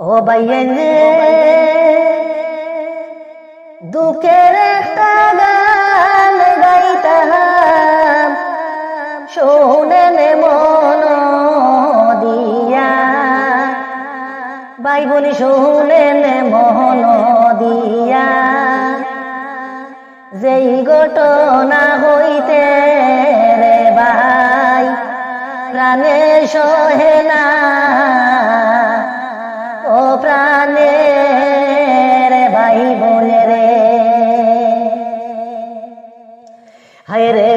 ও বাইয়েন, দুঃখের একটা গান গাইতাম শোনেন মন দিয়া। ভাই বলি শোনেন মন দিয়া। যেই ঘটনা হইতে রে ভাই, প্রাণে সহে না। ও প্রাণে রে ভাই বলে রে। হায় রে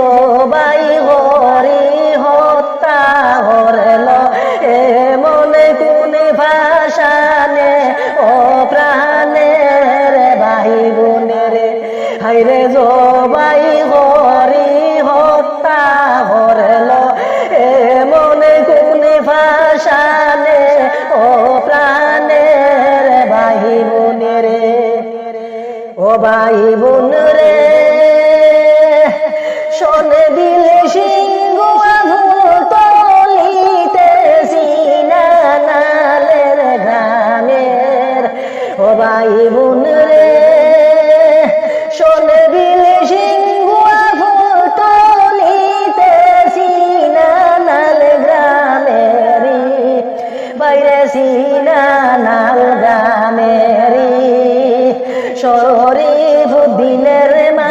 জবাই হরি হত্যা হরল এ মনে কোনে ভাষানে ও প্রাণের ভাই বোনের হাইরে জবাই হরি হত্যা হরল এ মনে কোনে ভাষানে ও প্রাণের ভাই বোনের ও ভাই বোন রে শোনে দিলে সিংহ তলিতে নালের গ্রামের ও ভাই বোন রে, শোনে দিলে সিংহ তলিতে নাল গ্রামেরি বাইরে সিনা নাল গ্রামেরি শরীফ দিনের মারলানিয়া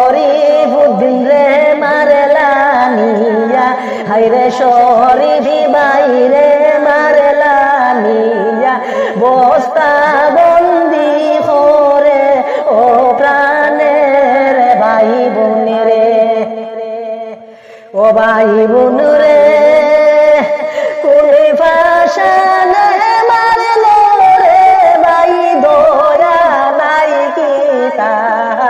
শরীফ দিন রে মারলানিয়া হাইরে শরীফ বাইরে মারলানিয়া বস্তা বন্দি করে, ও প্রাণের ভাই বোনের ও ভাই বোন রে কোনে ভাষা মারল রে, ভাই দোরা নাই কি তার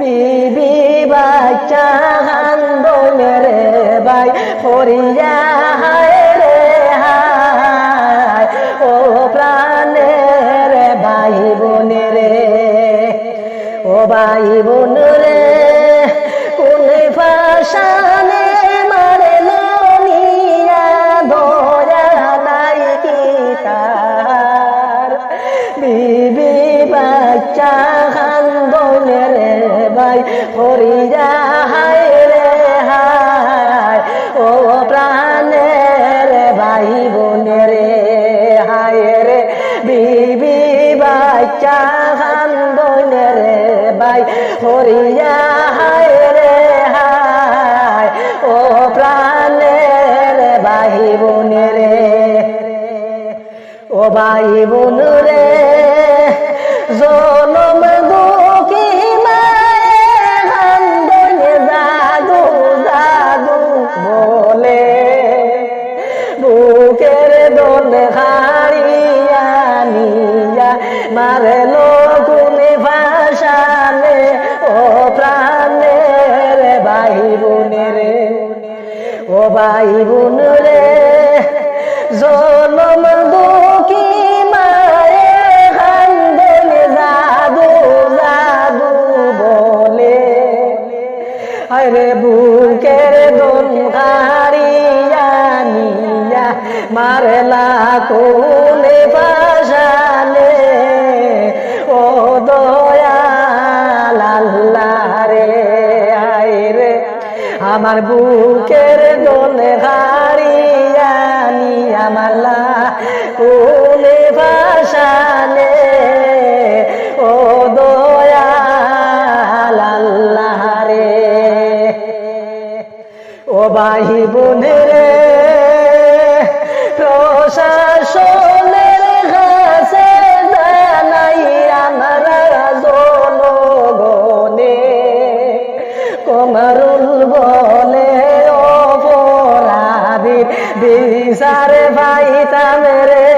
বিবি বাচ্চা হান্দনের ভাই ফরিয়া হায় রে হায়। ও প্রাণের ভাই বোনের ও ভাই বোন রে, কোন তার? বিবি বাচ্চা হরিয়া হায় রে হায় ও প্রাণের ভাই বোনের হায় রে বিবি বাচ্চা খান্দনের ভাই হরিয়া হায় রে হায়। ও প্রাণের ভাই বোনের ও ভাই বোন রে জনম মারলা কোলে বাজালে ও দয়াল আল্লাহ রে আয় রে। আমার বুকের দোলে হারিয়ানি বিচার ভাইতাম রে,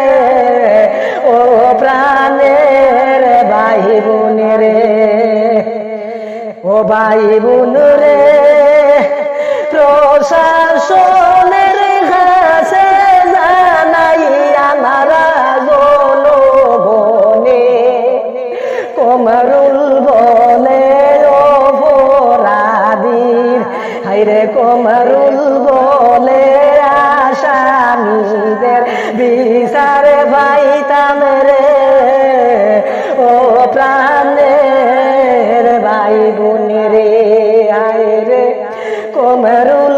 ও প্রাণের ভাই বোনের ও ভাই বোন রে, প্রশাসনের কাছে জানাই আমরা জনগণে কমরুল বলে অপরাধীর হাইরে কমরুল বলে আসামিদের বিচারে ভাইতাম রে। ও প্রাণের ভাই বোন রে আইরে কমরুল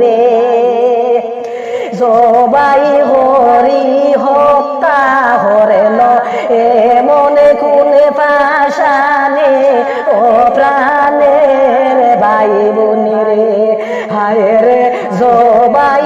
রে জবাই হরি হত্যা হরেল মনে কোনে পাশানে ও প্রাণে বাই বোন রে হায় রে, জবাই